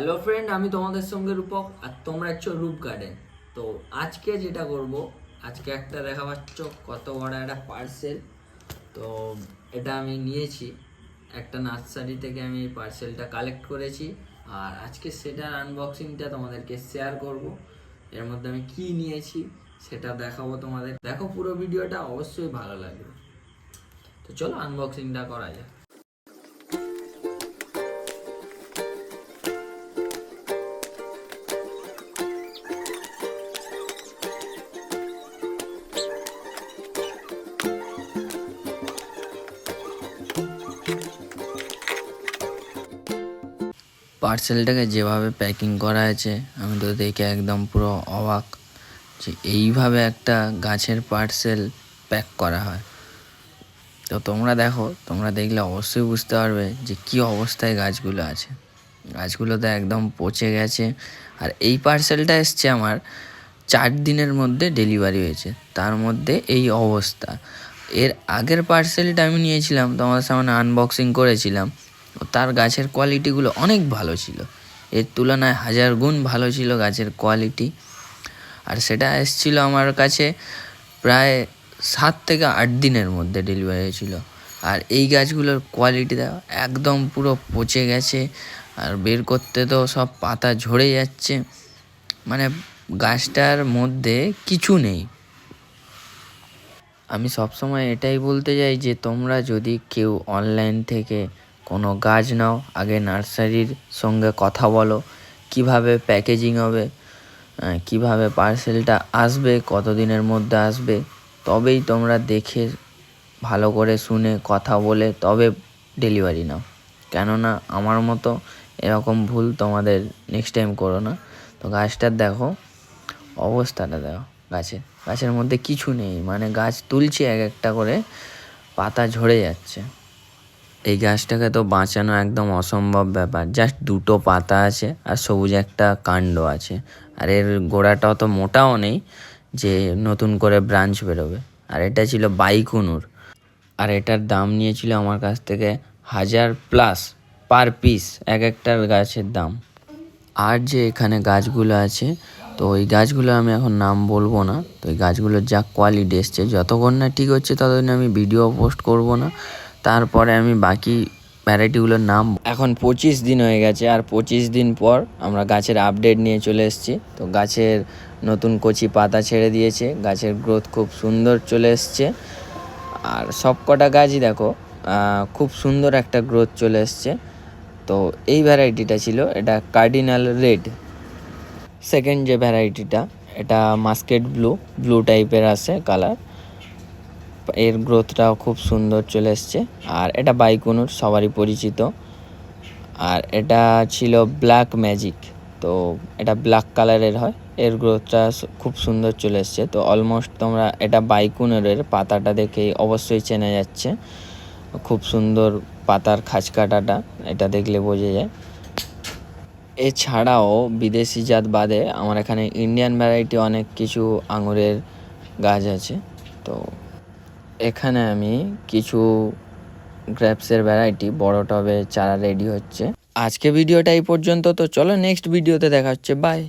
Hello friend আমি তোমাদের সঙ্গে রূপক আর তোমরা হচ্ছে রূপ গার্ডেন তো আজকে যেটা করব, আজকে একটা দেখা পাচ্ছ কত বড় একটা পার্সেল তো এটা আমি নিয়েছি, একটা নার্সারি থেকে আমি এই পার্সেলটা কালেক্ট করেছি। আর আজকে সেটার আনবক্সিংটা তোমাদেরকে শেয়ার করব। এর মধ্যে আমি কি নিয়েছি, সেটা দেখাবো তোমাদের। দেখো পুরো ভিডিওটা অবশ্যই ভালো লাগবে। তো চলো আনবক্সিংটা করা যাক। পার্সেলটাকে যেভাবে প্যাকিং করা আছে, আমি তো দেখে একদম পুরো অবাক যে এইভাবে একটা গাছের পার্সেল প্যাক করা হয়। তো তোমরা দেখো, তোমরা দেখলে অবশ্যই বুঝতে পারবে যে কি অবস্থায় গাছগুলো আছে। গাছগুলো তো একদম পচে গেছে। আর এই পার্সেলটা এসছে আমার চার দিনের মধ্যে ডেলিভারি হয়েছে। তার মধ্যে এই অবস্থা। এর আগের পার্সেলটা আমি নিয়েছিলাম, তোমাদের সামনে আনবক্সিং করেছিলাম। তার গাছের কোয়ালিটিগুলো অনেক ভালো ছিল। এর তুলনায় হাজার গুণ ভালো ছিল গাছের কোয়ালিটি আর সেটা এসেছিল আমার কাছে প্রায় সাত থেকে আট দিনের মধ্যে ডেলিভারি হয়েছিল। আর এই গাছগুলোর কোয়ালিটি দেখো একদম পুরো পচে গেছে। আর বের করতে তো সব পাতা ঝরে যাচ্ছে। মানে গাছটার মধ্যে কিছু নেই। আমি সবসময় এটাই বলতে চাই যে তোমরা যদি কেউ অনলাইন থেকে কোনো গাছ নাও, আগে নার্সারির সঙ্গে কথা বলো। কীভাবে প্যাকেজিং হবে? কীভাবে পার্সেলটা আসবে? কতদিনের মধ্যে আসবে? তবেই তোমরা দেখে ভালো করে শুনে কথা বলে তবে ডেলিভারি নাও। কেননা আমার মতো এরকম ভুল তোমাদের নেক্সট টাইম করো না। তো গাছটার দেখো, অবস্থাটা দেখো গাছের গাছের মধ্যে কিছু নেই মানে গাছ তুলছে এক একটা করে, পাতা ঝরে যাচ্ছে। এই গাছটাকে তো বাঁচানো একদম অসম্ভব ব্যাপার। জাস্ট দুটো পাতা আছে আর সবুজ একটা কাণ্ড আছে। আর এর গোড়াটা অত মোটাও নেই যে নতুন করে ব্রাঞ্চ বেরোবে। আর এটা ছিল বাইকুনুর। আর এটার দাম নিয়েছিল আমার কাছ থেকে হাজার প্লাস পার পিস এক একটার গাছের দাম। আর যে এখানে গাছগুলো আছে, তো ওই গাছগুলো আমি এখন নাম বলব না। তো ওই গাছগুলোর যা কোয়ালিটি এসছে, যতক্ষণ না ঠিক হচ্ছে ততদিন আমি ভিডিও পোস্ট করব না। তারপরে আমি বাকি ভ্যারাইটিগুলোর নাম এখন পঁচিশ দিন হয়ে গেছে আর পঁচিশ দিন পর আমরা গাছের আপডেট নিয়ে চলে এসেছি। তো গাছের নতুন কচি পাতা ছেড়ে দিয়েছে, গাছের গ্রোথ খুব সুন্দর চলে এসছে। আর সব কটা গাছই দেখো খুব সুন্দর একটা গ্রোথ চলে এসছে। তো এই ভ্যারাইটিটা ছিল, এটা কার্ডিনাল রেড সেকেন্ড যে ভ্যারাইটিটা, এটা মাস্কেট ব্লু ব্লু টাইপের আছে কালার এর গ্রোথটাও খুব সুন্দর চলে এসছে। আর এটা বাইকুনুর, সবারই পরিচিত। আর এটা ছিল ব্ল্যাক ম্যাজিক তো এটা ব্ল্যাক কালারের হয়। এর গ্রোথটা খুব সুন্দর চলে এসছে। তো অলমোস্ট তোমরা এটা বাইকুনের পাতাটা দেখেই অবশ্যই চেনা যাচ্ছে। খুব সুন্দর পাতার খাঁচকাটাটা এটা দেখলে বোঝা যায়। এছাড়াও বিদেশি জাত বাদে আমার এখানে ইন্ডিয়ান ভ্যারাইটি অনেক কিছু আঙুরের গাছ আছে। তো এখানে আমি কিছু গ্র্যাপসের ভ্যারাইটি বড় টবে চারা রেডি হচ্ছে। আজকে ভিডিওটা এই পর্যন্ত, তো চলো নেক্সট ভিডিওতে দেখা হচ্ছে। বাই